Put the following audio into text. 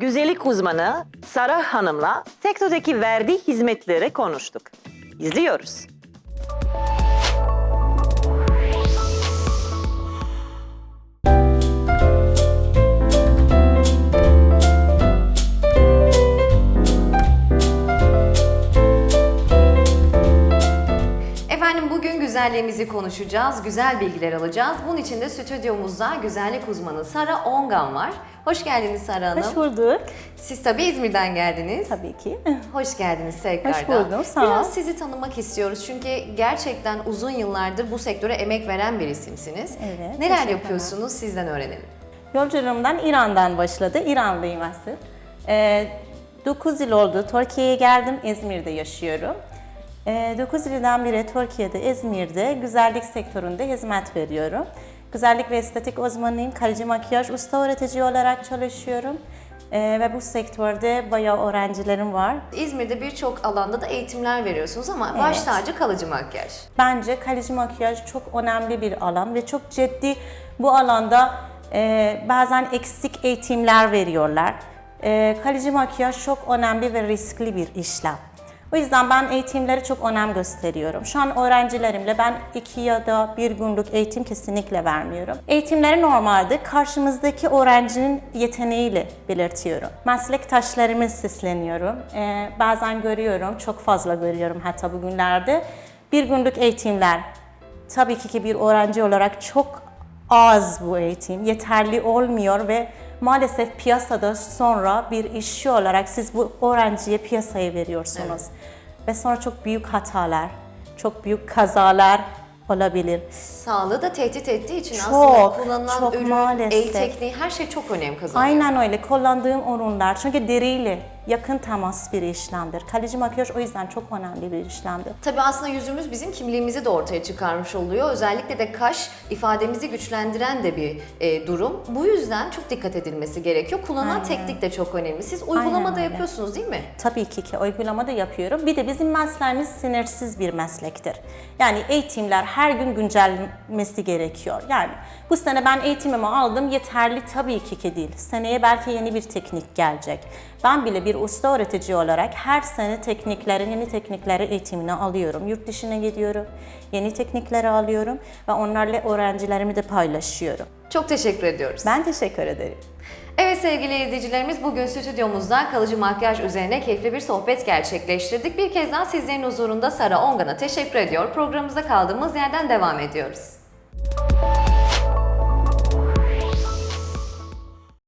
güzellik uzmanı Sara Hanım'la sektördeki verdiği hizmetleri konuştuk. İzliyoruz. Güzelliğimizi konuşacağız, güzel bilgiler alacağız. Bunun için de stüdyomuzda güzellik uzmanı Sara Ongan var. Hoş geldiniz Sara Hanım. Hoş bulduk. Siz tabii İzmir'den geldiniz. Tabii ki. Hoş geldiniz tekrardan. Hoş buldum, sağ ol. Biraz sizi tanımak istiyoruz çünkü gerçekten uzun yıllardır bu sektöre emek veren bir isimsiniz. Evet, Neler yapıyorsunuz sizden öğrenelim. Yolculuğumdan İran'dan başladı. İranlıyım asıl. Ee, 9 yıl oldu. Türkiye'ye geldim. İzmir'de yaşıyorum. Ee, 9 yıldan beri Türkiye'de, İzmir'de güzellik sektöründe hizmet veriyorum. Güzellik ve estetik uzmanıyım. Kalıcı makyaj usta öğretici olarak çalışıyorum. Ee, ve bu sektörde bayağı öğrencilerim var. İzmir'de birçok alanda da eğitimler veriyorsunuz ama baş Evet. tacı kalıcı makyaj. Bence kalıcı makyaj çok önemli bir alan ve çok ciddi bu alanda e, bazen eksik eğitimler veriyorlar. E, kalıcı makyaj çok önemli ve riskli bir işlem. O yüzden ben eğitimleri çok önem gösteriyorum. Şu an öğrencilerimle ben iki ya da bir günlük eğitim kesinlikle vermiyorum. Eğitimleri normalde karşımızdaki öğrencinin yeteneğiyle belirtiyorum. Meslektaşlarımı sesleniyorum. E, bazen görüyorum, çok fazla görüyorum hatta bugünlerde. Bir günlük eğitimler. Tabii ki bir öğrenci olarak çok az bu eğitim, yeterli olmuyor ve maalesef piyasada sonra bir işçi olarak siz bu öğrenciye piyasaya veriyorsunuz. Ve sonra çok büyük hatalar, çok büyük kazalar olabilir. Sağlığı da tehdit ettiği için Çok, aslında kullanılan çok ürün, maalesef. el tekniği her şey çok önem kazanıyor. Aynen öyle. Kullandığım ürünler çünkü deriyle yakın temas bir işlemdir. Kalıcı makyaj o yüzden çok önemli bir işlemdir. Tabii aslında yüzümüz bizim kimliğimizi de ortaya çıkarmış oluyor. Özellikle de kaş ifademizi güçlendiren de bir e, durum. Bu yüzden çok dikkat edilmesi gerekiyor. Kullanılan Aynen. teknik de çok önemli. Siz uygulamada yapıyorsunuz değil mi? Tabii ki ki uygulama da yapıyorum. Bir de bizim mesleğimiz sınırsız bir meslektir. Yani eğitimler her gün güncellenmesi gerekiyor. Yani bu sene ben eğitimimi aldım yeterli tabii ki ki değil. Seneye belki yeni bir teknik gelecek. Ben bile bir usta öğretici olarak her sene teknikleri, yeni teknikleri eğitimini alıyorum. Yurt dışına gidiyorum, yeni teknikleri alıyorum ve onlarla öğrencilerimi de paylaşıyorum. Çok teşekkür ediyoruz. Ben teşekkür ederim. Evet sevgili izleyicilerimiz bugün stüdyomuzda kalıcı makyaj üzerine keyifli bir sohbet gerçekleştirdik. Bir kez daha sizlerin huzurunda Sara Ongan'a teşekkür ediyor. Programımıza kaldığımız yerden devam ediyoruz.